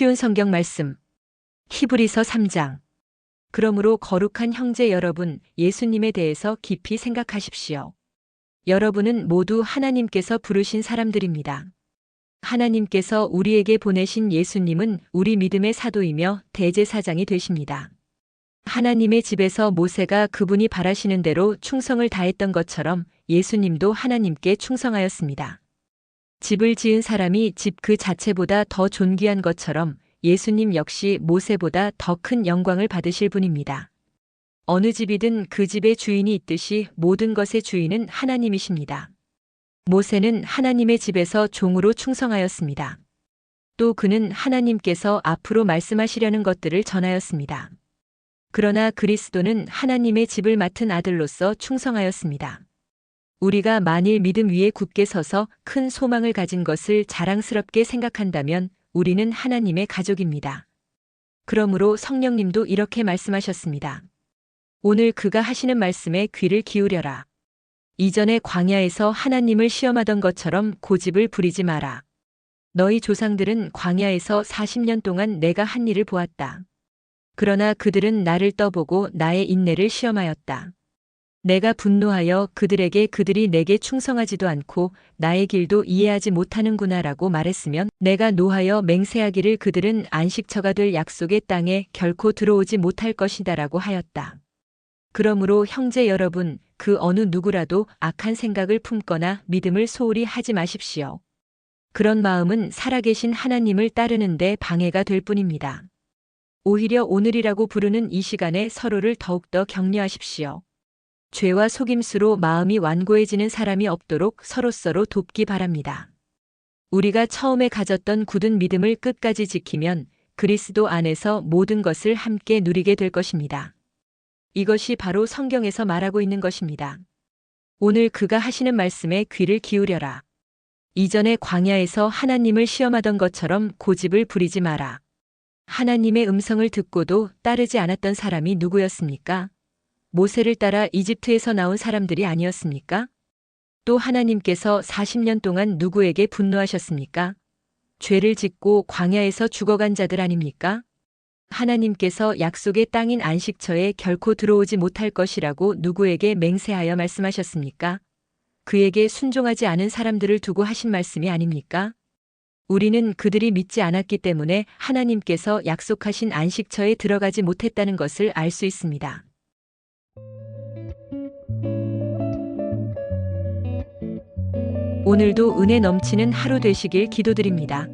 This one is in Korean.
쉬운 성경 말씀. 히브리서 3장. 그러므로 거룩한 형제 여러분, 예수님에 대해서 깊이 생각하십시오. 여러분은 모두 하나님께서 부르신 사람들입니다. 하나님께서 우리에게 보내신 예수님은 우리 믿음의 사도이며 대제사장이 되십니다. 하나님의 집에서 모세가 그분이 바라시는 대로 충성을 다했던 것처럼 예수님도 하나님께 충성하였습니다. 집을 지은 사람이 집 그 자체보다 더 존귀한 것처럼 예수님 역시 모세보다 더 큰 영광을 받으실 분입니다. 어느 집이든 그 집의 주인이 있듯이 모든 것의 주인은 하나님이십니다. 모세는 하나님의 집에서 종으로 충성하였습니다. 또 그는 하나님께서 앞으로 말씀하시려는 것들을 전하였습니다. 그러나 그리스도는 하나님의 집을 맡은 아들로서 충성하였습니다. 우리가 만일 믿음 위에 굳게 서서 큰 소망을 가진 것을 자랑스럽게 생각한다면 우리는 하나님의 가족입니다. 그러므로 성령님도 이렇게 말씀하셨습니다. 오늘 그가 하시는 말씀에 귀를 기울여라. 이전에 광야에서 하나님을 시험하던 것처럼 고집을 부리지 마라. 너희 조상들은 광야에서 40년 동안 내가 한 일을 보았다. 그러나 그들은 나를 떠보고 나의 인내를 시험하였다. 내가 분노하여 그들에게 그들이 내게 충성하지도 않고 나의 길도 이해하지 못하는구나 라고 말했으면 내가 노하여 맹세하기를 그들은 안식처가 될 약속의 땅에 결코 들어오지 못할 것이다 라고 하였다. 그러므로 형제 여러분, 그 어느 누구라도 악한 생각을 품거나 믿음을 소홀히 하지 마십시오. 그런 마음은 살아계신 하나님을 따르는데 방해가 될 뿐입니다. 오히려 오늘이라고 부르는 이 시간에 서로를 더욱더 격려하십시오. 죄와 속임수로 마음이 완고해지는 사람이 없도록 서로서로 돕기 바랍니다. 우리가 처음에 가졌던 굳은 믿음을 끝까지 지키면 그리스도 안에서 모든 것을 함께 누리게 될 것입니다. 이것이 바로 성경에서 말하고 있는 것입니다. 오늘 그가 하시는 말씀에 귀를 기울여라. 이전에 광야에서 하나님을 시험하던 것처럼 고집을 부리지 마라. 하나님의 음성을 듣고도 따르지 않았던 사람이 누구였습니까? 모세를 따라 이집트에서 나온 사람들이 아니었습니까? 또 하나님께서 40년 동안 누구에게 분노하셨습니까? 죄를 짓고 광야에서 죽어간 자들 아닙니까? 하나님께서 약속의 땅인 안식처에 결코 들어오지 못할 것이라고 누구에게 맹세하여 말씀하셨습니까? 그에게 순종하지 않은 사람들을 두고 하신 말씀이 아닙니까? 우리는 그들이 믿지 않았기 때문에 하나님께서 약속하신 안식처에 들어가지 못했다는 것을 알 수 있습니다. 오늘도 은혜 넘치는 하루 되시길 기도드립니다.